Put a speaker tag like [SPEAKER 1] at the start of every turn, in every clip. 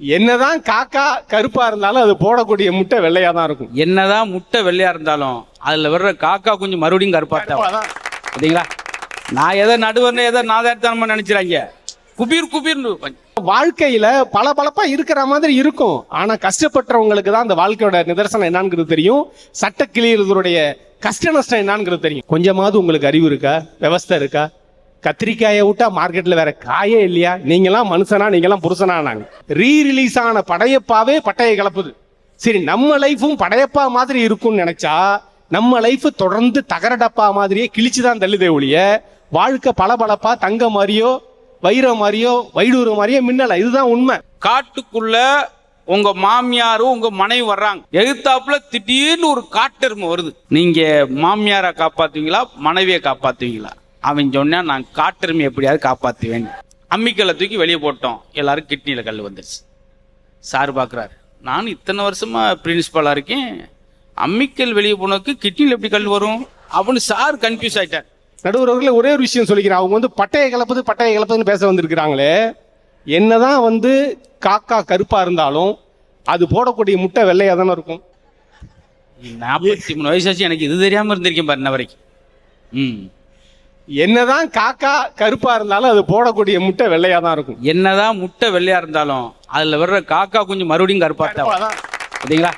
[SPEAKER 1] என்னதான் காக்கா கருப்பா இருந்தாலும் அது போடக்கூடிய முட்டை வெள்ளையா தான் இருக்கும்.
[SPEAKER 2] என்னதான் முட்டை வெள்ளையா இருந்தாலும் அதுல வர்ற காக்கா கொஞ்சம் மறுபடியும் கருப்பா தான். சரிங்களா? நான் எதை நடுவர்னு எதை நாதாரித்தனமா நினைச்சிடாங்க குபீர் குபீர்னு.
[SPEAKER 1] வாழ்க்கையில பல பலப்பா இருக்கிற மாதிரி இருக்கும். ஆனா கஷ்டப்பட்டவங்களுக்கு தான் அந்த வாழ்க்கையோட நிதர்சனம் என்னங்கிறது தெரியும். சட்ட கிளியர்களுடைய கஷ்ட நஷ்டம் என்னங்கிறது தெரியும். கொஞ்சமாவது உங்களுக்கு அறிவு இருக்கா? விவஸ்தை இருக்கா? கத்திரிக்காயை விட்டா மார்க்கெட்ல வேற காயே இல்லையா? நீங்களாம் மனுஷனா நீங்களாம் புருஷனா நாங்க. ரீ ரிலீஸ் ஆன படையப்பாவே பட்டையை கலப்புது. சரி நம்ம லைஃபும் படையப்பா மாதிரி இருக்கும்னு நினைச்சா நம்ம லைஃப் தொடர்ந்து தகர டப்பா மாதிரியே கிழிச்சு தான் தள்ளுதே ஒழிய வாழ்க்கை பளபளப்பா தங்க மாதிரியோ வைரம் மாதிரியோ வைடூர மாதிரியோ மின்னல. இதுதான் உண்மை.
[SPEAKER 2] காட்டுக்குள்ள உங்க மாமியாரும் உங்க மனைவி வர்றாங்க. எதிர்த்தாப்புல திடீர்னு ஒரு காட்டெருமை வருது. நீங்க மாமியாரை காப்பாத்துவீங்களா மனைவியை காப்பாத்துவீங்களா? அவன் சொன்னா நான் காட்டெருமை எப்படியாவது காப்பாத்துவேன். அம்மிக்கல்லை தூக்கி வெளியே போட்டோம். எல்லாரும் கிட்னியில கல் வந்துருச்சு. சார் பார்க்குறாரு நான் இத்தனை வருஷமா பிரின்சிபலாக இருக்கேன். அம்மிக்கல் வெளியே போனதுக்கு கிட்னியில் எப்படி கல் வரும்? அப்படின்னு சார் கன்ஃபியூஸ் ஆயிட்டார்.
[SPEAKER 1] நடுவர்களே ஒரே ஒரு விஷயம் சொல்லிக்கிறேன். அவங்க வந்து பட்டையை கலப்புது பட்டையை கலப்புதுன்னு பேச வந்திருக்கிறாங்களே. என்னதான் வந்து காக்கா கருப்பா இருந்தாலும் அது போடக்கூடிய முட்டை வெள்ளையா தானே இருக்கும்.
[SPEAKER 2] நாற்பத்தி மூணு வயசாச்சு எனக்கு இது தெரியாமல் இருந்திருக்கேன் பாரு இன்ன வரைக்கும். ம்.
[SPEAKER 1] என்னதான் காக்கா கருப்பா இருந்தாலும் அது போடக்கூடிய முட்டை வெள்ளையா தான் இருக்கும்.
[SPEAKER 2] என்னதான் முட்டை வெள்ளையா இருந்தாலும் அதுல வர்ற காக்கா கொஞ்சம் மறுபடியும் கருப்பா தான். சரிங்களா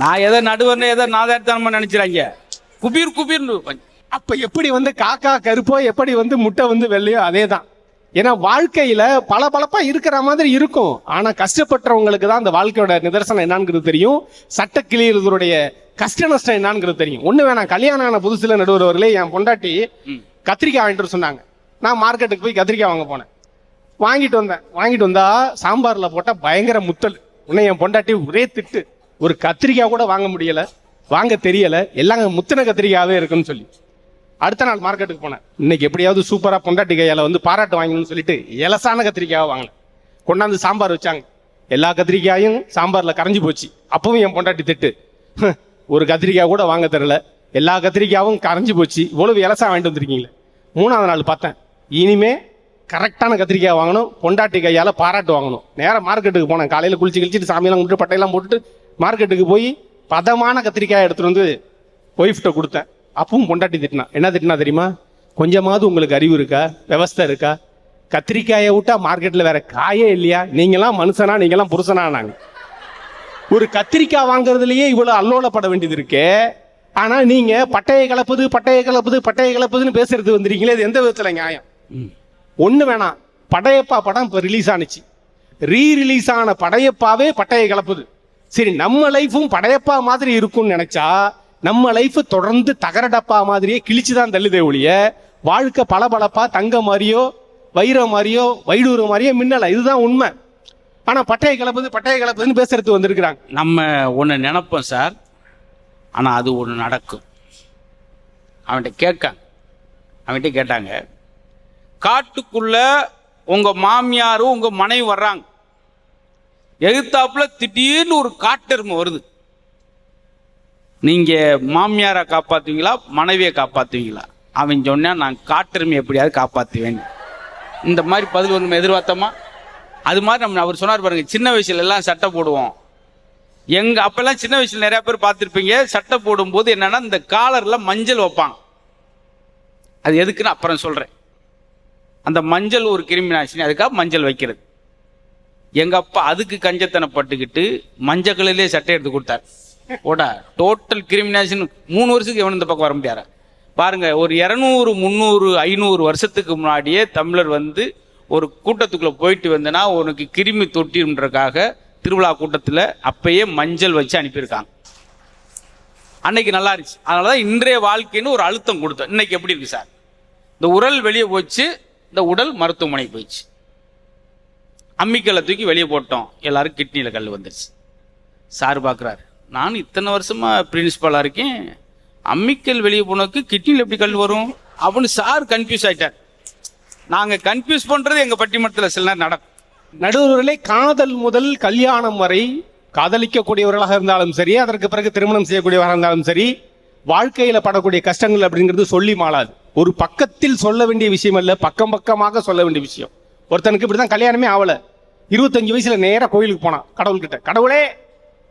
[SPEAKER 2] நான் எதை நடுவர்னு எதை நாதாரித்தனமா நினைச்சிடாங்க குபீர் குபீர்னு
[SPEAKER 1] அப்ப எப்படி வந்து காக்கா கருப்போ எப்படி வந்து முட்டை வந்து வெள்ளையோ அதே தான் ஏன்னா வாழ்க்கையில பல பலப்பா இருக்கிற மாதிரி இருக்கும். ஆனா கஷ்டப்பட்டவங்களுக்கு தான் அந்த வாழ்க்கையோட நிதர்சனம் என்னங்கிறது தெரியும். சட்ட கிளியர்களுடைய கஷ்ட நஷ்டம் என்னங்கிறது தெரியும். ஒண்ணு வேணாம் கல்யாணம் ஆன புதுசுல நடுவர்களே என் பொண்டாட்டி. கத்திரிக்காய் வாங்கிட்டு சொன்னாங்க. நான் மார்க்கெட்டுக்கு போய் கத்திரிக்காய் வாங்க போனேன். வாங்கிட்டு வந்தேன். வாங்கிட்டு வந்தா சாம்பாரில் போட்டால் பயங்கர முத்தல். உன்னை என் பொண்டாட்டி ஒரே திட்டு. ஒரு கத்திரிக்காய் கூட வாங்க முடியல. வாங்க தெரியலை. எல்லாம் முத்தின கத்திரிக்காவே இருக்குன்னு சொல்லி. அடுத்த நாள் மார்க்கெட்டுக்கு போனேன். இன்னைக்கு எப்படியாவது சூப்பராக பொண்டாட்டி கையால் வந்து பாராட்டு வாங்கணும்னு சொல்லிட்டு இலசான கத்திரிக்காவை வாங்கினேன். கொண்டாந்து சாம்பார் வச்சாங்க. எல்லா கத்திரிக்காயும் சாம்பாரில் கரைஞ்சி போச்சு. அப்பவும் என் பொண்டாட்டி திட்டு. ஒரு கத்திரிக்காய் கூட வாங்க தரல எல்லா கத்திரிக்காயும் கரைஞ்சி போச்சு. இவ்வளவு இலசா வாங்கிட்டு வந்திருக்கீங்களே. மூணாவது நாள் பார்த்தேன். இனிமே கரெக்டான கத்திரிக்காய் வாங்கணும் பொண்டாட்டி கையால் பாராட்டு வாங்கணும். நேராக மார்க்கெட்டுக்கு போனேன். காலையில் குளிச்சு கிழிச்சிட்டு சாமியெல்லாம் கும்பிட்டு பட்டையெல்லாம் போட்டுட்டு மார்க்கெட்டுக்கு போய் பதமான கத்திரிக்காய் எடுத்துகிட்டு வந்து ஒய்ஃப்ட்ட கொடுத்தேன். அப்பவும் பொண்டாட்டி திட்டினா. என்ன திட்டினா தெரியுமா? கொஞ்சமாவது உங்களுக்கு அறிவு இருக்கா? விவஸ்தை இருக்கா? கத்திரிக்காயை விட்டா மார்க்கெட்டில் வேற காயே இல்லையா? நீங்களாம் மனுஷனா நீங்களாம் புருஷனா நாங்கள் ஒரு கத்திரிக்காய் வாங்குறதுலயே இவ்வளோ அல்லோலப்பட வேண்டியது இருக்கே. ஆனா நீங்க பட்டையை கலப்புது பட்டையை கலப்புது பட்டையை கலப்புதுன்னு பேசுறது வந்திருக்கீங்களே இது எந்த விதத்துல நியாயம். ஒண்ணு வேணாம் படையப்பா படம் இப்ப ரிலீஸ் ஆனுச்சு. ரீ ரிலீஸ் ஆன படையப்பாவே பட்டையை கலப்புது. சரி நம்ம லைஃபும் படையப்பா மாதிரி இருக்கும்னு நினைச்சா நம்ம லைஃப் தொடர்ந்து தகர டப்பா மாதிரியே கிழிச்சு தான் தள்ளுதே ஒழிய வாழ்க்கை பளபளப்பா தங்க மாதிரியோ வைரம் மாதிரியோ வைடூர மாதிரியோ மின்னல இதுதான் உண்மை. ஆனா பட்டையை கலப்புது பட்டையை கலப்புதுன்னு பேசுறது வந்திருக்கிறாங்க.
[SPEAKER 2] நம்ம ஒன்று நினைப்போம் சார். ஆனால் அது ஒன்று நடக்கும். அவன்கிட்ட கேட்காங்க. அவன்கிட்ட கேட்டாங்க காட்டுக்குள்ள உங்கள் மாமியாரும் உங்கள் மனைவி வர்றாங்க. எதிர்த்தாப்புல திடீர்னு ஒரு காட்டெருமை வருது. நீங்க மாமியாரை காப்பாத்துவீங்களா மனைவியை காப்பாத்துவீங்களா? அவன் சொன்னா நான் காட்டெருமை எப்படியாவது காப்பாத்துவேன். இந்த மாதிரி பதில் ஒன்று எதிர்பார்த்தோமா? அது மாதிரி நம்ம அவர் சொன்னார் பாருங்க சின்ன வயசுல எல்லாம் சட்டை போடுவோம். எங்க அப்பெல்லாம் சின்ன வயசுல நிறைய பேர் பார்த்துருப்பீங்க சட்டை போடும்போது என்னன்னா இந்த காலர்ல மஞ்சள் வைப்பாங்க. அது எதுக்குன்னு அப்புறம் சொல்றேன். அந்த மஞ்சள் ஒரு கிருமி நாசினி அதுக்காக மஞ்சள் வைக்கிறது. எங்க அப்பா அதுக்கு கஞ்சத்தனப்பட்டுக்கிட்டு மஞ்சள் சட்டை எடுத்து கொடுத்தார். ஓடா டோட்டல் கிரிமினேஷன் மூணு வருஷத்துக்கு எவனும் இந்த பக்கம் வர முடியாது? பாருங்க ஒரு இரநூறு முந்நூறு ஐநூறு வருஷத்துக்கு முன்னாடியே தமிழர் வந்து ஒரு கூட்டத்துக்குள்ள போயிட்டு வந்தனா உனக்கு கிருமி தொட்டின்றக்காக திருவிழா கூட்டத்தில் அப்பயே மஞ்சள் வச்சு அனுப்பியிருக்காங்க. அன்னைக்கு நல்லா இருந்துச்சு. அதனால தான் இன்றைய வாழ்க்கைன்னு ஒரு அழுத்தம் கொடுத்தோம். இன்னைக்கு எப்படி இருக்கு சார்? இந்த உடல் வெளியே போச்சு இந்த உடல் மருத்துவமனைக்கு போயிடுச்சு. அம்மிக்கல்லை தூக்கி வெளியே போட்டோம். எல்லாரும் கிட்னியில் கல் வந்துருச்சு. சார் பார்க்குறாரு நான் இத்தனை வருஷமா பிரின்சிபலாக இருக்கேன். அம்மிக்கல் வெளியே போனதுக்கு கிட்னியில் எப்படி கல் வரும்? அப்படின்னு சார் கன்ஃபியூஸ் ஆயிட்டார். நாங்கள் கன்ஃபியூஸ் பண்ணுறது எங்கள் பட்டிமன்றத்தில் சில நேரம் நடக்கும்.
[SPEAKER 1] நடுவர்களே காதல் முதல் கல்யாணம் வரை காதலிக்கக்கூடியவர்களாக இருந்தாலும் சரி அதற்கு பிறகு திருமணம் செய்யக்கூடியவராக இருந்தாலும் சரி வாழ்க்கையில் படக்கூடிய கஷ்டங்கள் அப்படிங்கிறது சொல்லி மாளாது. ஒரு பக்கத்தில் சொல்ல வேண்டிய விஷயம் அல்ல பக்கம் பக்கமாக சொல்ல வேண்டிய விஷயம். ஒருத்தனுக்கு இப்படி தான் கல்யாணமே ஆகலை இருபத்தஞ்சு வயசில் நேராக கோயிலுக்கு போனான் கடவுள்கிட்ட. கடவுளே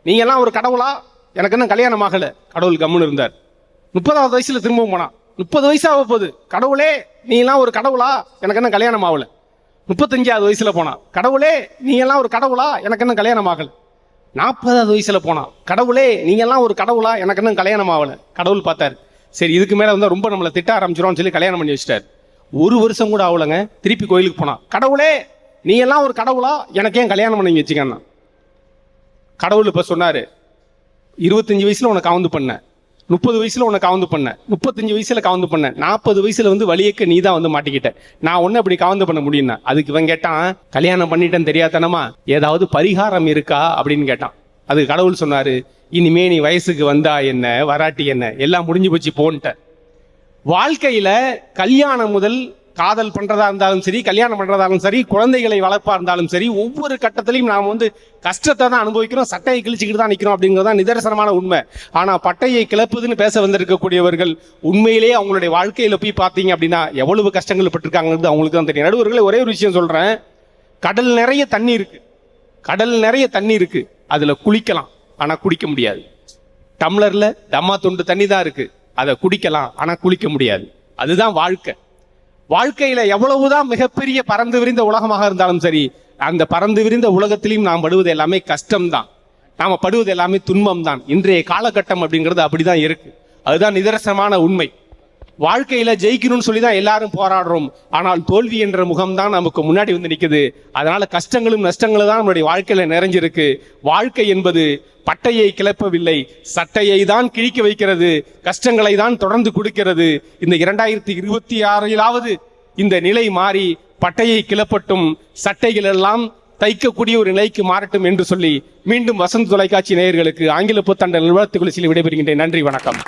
[SPEAKER 1] நீங்கள்லாம் ஒரு கடவுளா? எனக்கு இன்னும் கல்யாணம் ஆகலை. கடவுள் கம்முன்னு இருந்தார். முப்பதாவது வயசில் திரும்பவும் போனான். முப்பது வயசு ஆக போகுது கடவுளே நீலாம் ஒரு கடவுளா? எனக்கு இன்னும் கல்யாணம் ஆகலை முப்பத்தஞ்சாவது வயசுல போனான் கடவுளே நீ எல்லாம் ஒரு கடவுளா? எனக்கு இன்னும் கல்யாணம் ஆகல. நாற்பதாவது வயசுல போனான் கடவுளே நீங்க எல்லாம் ஒரு கடவுளா? எனக்கு இன்னும் கல்யாணம் ஆகல. கடவுள் பார்த்தாரு. சரி இதுக்கு மேல வந்து ரொம்ப நம்மளை திட்ட ஆரம்பிச்சிரோம்னு சொல்லி கல்யாணம் பண்ணி வச்சிட்டாரு. ஒரு வருஷம் கூட ஆகலைங்க. திருப்பி கோயிலுக்கு போனான் கடவுளே நீ எல்லாம் ஒரு கடவுளா? எனக்கு ஏன் கல்யாணம் பண்ணி வச்சுக்கண்ணா கடவுள் இப்ப சொன்னாரு இருபத்தஞ்சு வயசுல உனக்கு அவந்து பண்ணேன். முப்பது வயசுல உன்னை காவந்து பண்ணேன். முப்பத்தஞ்சு வயசுல காவந்து பண்ண நாற்பது வயசுல வந்து வழியக்க நீ தான் வந்து மாட்டிக்கிட்ட. நான் ஒன்னும் அப்படி காவந்து பண்ண முடியும்னா? அதுக்கு இவன் கேட்டான் கல்யாணம் பண்ணிட்டேன் தெரியாதனமா? ஏதாவது பரிகாரம் இருக்கா? அப்படின்னு கேட்டான். அதுக்கு கடவுள் சொன்னாரு இனிமே நீ வயசுக்கு வந்தா என்ன வராட்டி என்ன? எல்லாம் முடிஞ்சு போச்சு போன்ட்ட. வாழ்க்கையில கல்யாணம் முதல் காதல் பண்ணுறதா இருந்தாலும் சரி கல்யாணம் பண்றதா இருந்தாலும் சரி குழந்தைகளை வளர்ப்பாக இருந்தாலும் சரி ஒவ்வொரு கட்டத்திலையும் நாம் வந்து கஷ்டத்தை தான் அனுபவிக்கிறோம் சட்டையை கிழிச்சுக்கிட்டு தான் நிற்கிறோம் அப்படிங்கிறது தான் நிதர்சனமான உண்மை. ஆனால் பட்டையை கிளப்புதுன்னு பேச வந்திருக்கக்கூடியவர்கள் உண்மையிலேயே அவங்களுடைய வாழ்க்கையில் போய் பார்த்தீங்க அப்படின்னா எவ்வளவு கஷ்டங்கள் பட்டிருக்காங்கிறது அவங்களுக்கு தான் தெரியும். நடுவர்களே ஒரே ஒரு விஷயம் சொல்கிறேன் கடல் நிறைய தண்ணி இருக்கு. கடல் நிறைய தண்ணி இருக்கு. அதில் குளிக்கலாம். ஆனால் குடிக்க முடியாது. டம்ளர்ல தம்மா துண்டு தண்ணி தான் இருக்கு. அதை குடிக்கலாம். ஆனால் குளிக்க முடியாது. அதுதான் வாழ்க்கை. வாழ்க்கையில எவ்வளவுதான் மிகப்பெரிய பறந்து விரிந்த உலகமாக இருந்தாலும் சரி அந்த பறந்து விரிந்த உலகத்திலையும் நாம் படுவது எல்லாமே கஷ்டம்தான். நாம படுவது எல்லாமே துன்பம் தான் இன்றைய காலகட்டம் அப்படிங்கிறது அப்படிதான் இருக்கு. அதுதான் நிதர்சனமான உண்மை. வாழ்க்கையில ஜெயிக்கணும்னு சொல்லி தான் எல்லாரும் போராடுறோம். ஆனால் தோல்வி என்ற முகம் தான் நமக்கு முன்னாடி வந்து நிக்குது. அதனால கஷ்டங்களும் நஷ்டங்களும் தான் நம்மளுடைய வாழ்க்கையில நிறைஞ்சிருக்கு. வாழ்க்கை என்பது பட்டையை கிளப்பவில்லை. சட்டையை தான் கிழிக்க வைக்கிறது. கஷ்டங்களை தான் தொடர்ந்து கொடுக்கிறது. இந்த இரண்டாயிரத்தி இருபத்தி ஆறிலாவது இந்த நிலை மாறி பட்டையை கிளப்பட்டும் சட்டைகள் எல்லாம் தைக்கக்கூடிய ஒரு நிலைக்கு மாறட்டும் என்று சொல்லி மீண்டும் வசந்த் தொலைக்காட்சி நேயர்களுக்கு ஆங்கில புத்தாண்டு நிறுவனத்துக்குள் விடைபெறுகின்றேன். நன்றி வணக்கம்.